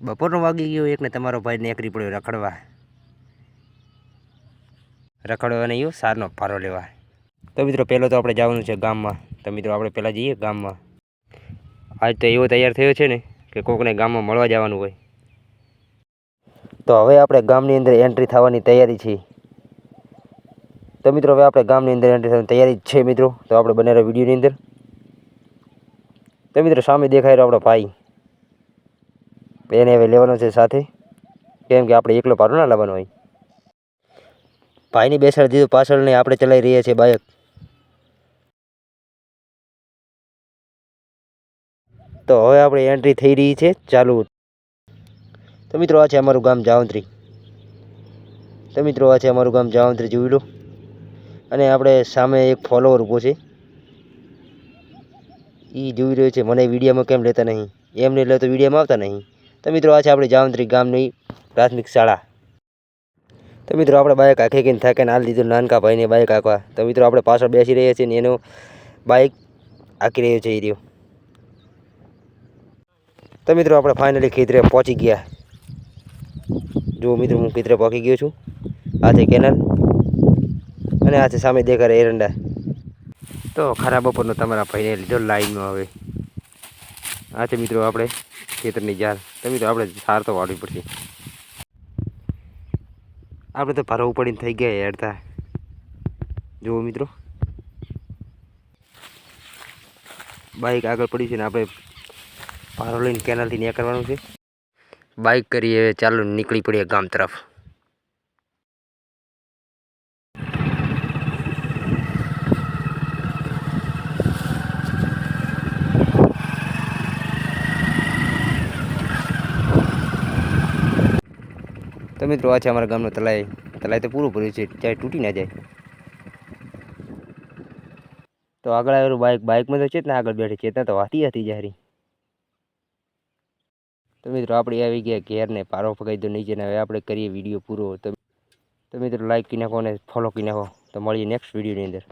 બપોરનો વાગી ગયો, એકને તમારો ભાઈ નેકરી પડ્યો રખડવા. રખડવા નહીં સારનો ફારો લેવા. તો મિત્રો, પહેલો તો આપણે જવાનું છે ગામમાં. તો મિત્રો, આપણે પહેલાં જઈએ ગામમાં. આજ તો એવો તૈયાર થયો છે ને કે કોકને ગામમાં મળવા જવાનું હોય. તો હવે આપણે ગામની અંદર એન્ટ્રી થવાની તૈયારી છે. તો મિત્રો, હવે આપણે ગામની અંદર એન્ટ્રી થવાની તૈયારી છે મિત્રો. તો આપણે બનેલા વિડીયોની અંદર. તો મિત્રો, સામે દેખાય રહ્યો આપણો ભાઈ. એને હવે લેવાનો છે સાથે. કેમ કે આપણે એકલો પારો ના લાવવાનો હોય. ભાઈની બેસાડી દીધું પાછળ ને આપણે ચલાવી રહ્યા છીએ બાઇક તો હવે આપણે એન્ટ્રી થઈ રહી છે ચાલુ. તો મિત્રો આ છે અમારું ગામ જાવંત્રી. તો મિત્રો આ છે અમારું ગામ જાવંત્રી, જોઈ લો. અને આપણે સામે એક ફોલોવર ઊભો છે. એ જોઈ રહ્યો છે, મને વિડીયોમાં કેમ લેતા નહીં? એમને લે તો વિડીયોમાં આવતા નહીં. તો મિત્રો, આ છે આપણી જામંત્રી ગામની પ્રાથમિક શાળા. તો મિત્રો, આપણે બાઇક આખી કહીને થાકીને હાલ દીધું નાનકા ભાઈને બાઇક આંકવા તો મિત્રો, આપણે પાછળ બેસી રહ્યા છીએ ને એનો બાઇક આંકી રહ્યો એ રહ્યો. તો મિત્રો, આપણે ફાઇનલી ખીતરે પહોંચી ગયા. જો મિત્રો, હું ખીતરે પહોંચી ગયો છું. આ છે કેનલ અને આ છે સામે દેખાડે એરંડા. તો ખરા બપોરનો તમારા ભાઈને લીધો લાઈનમાં હવે. આ છે મિત્રો, આપણે ખેતરની જાર તો આપણે સાર તો વાળવી પડશે. આપણે તો ભરવું પડીને થઈ ગયા હેડતા જુઓ મિત્રો. બાઇક આગળ પડી છે ને આપણે ભારો લઈને કેનાલથી કરવાનું છે. બાઇક કરી હવે ચાલો નીકળી પડીએ ગામ તરફ. તો મિત્રો, આ છે અમારા ગામનો તલાઈ. તલાઈ તો પૂરું ભર્યું છે ચાહે તૂટી ના જાય. તો આગળ આવેલું બાઇક બાઇકમાં તો ચેતના આગળ બેઠી, ચેતના તો વાતી હતી જારી તો મિત્રો, આપણે આવી ગયા ઘેરને, પારો ફગાઈ દો નીચે ને હવે આપણે કરીએ વીડિયો પૂરો. તો તો મિત્રો લાઈક કરી નાખો અને ફોલો કરી નાખો. તો મળીએ નેક્સ્ટ વિડીયોની અંદર.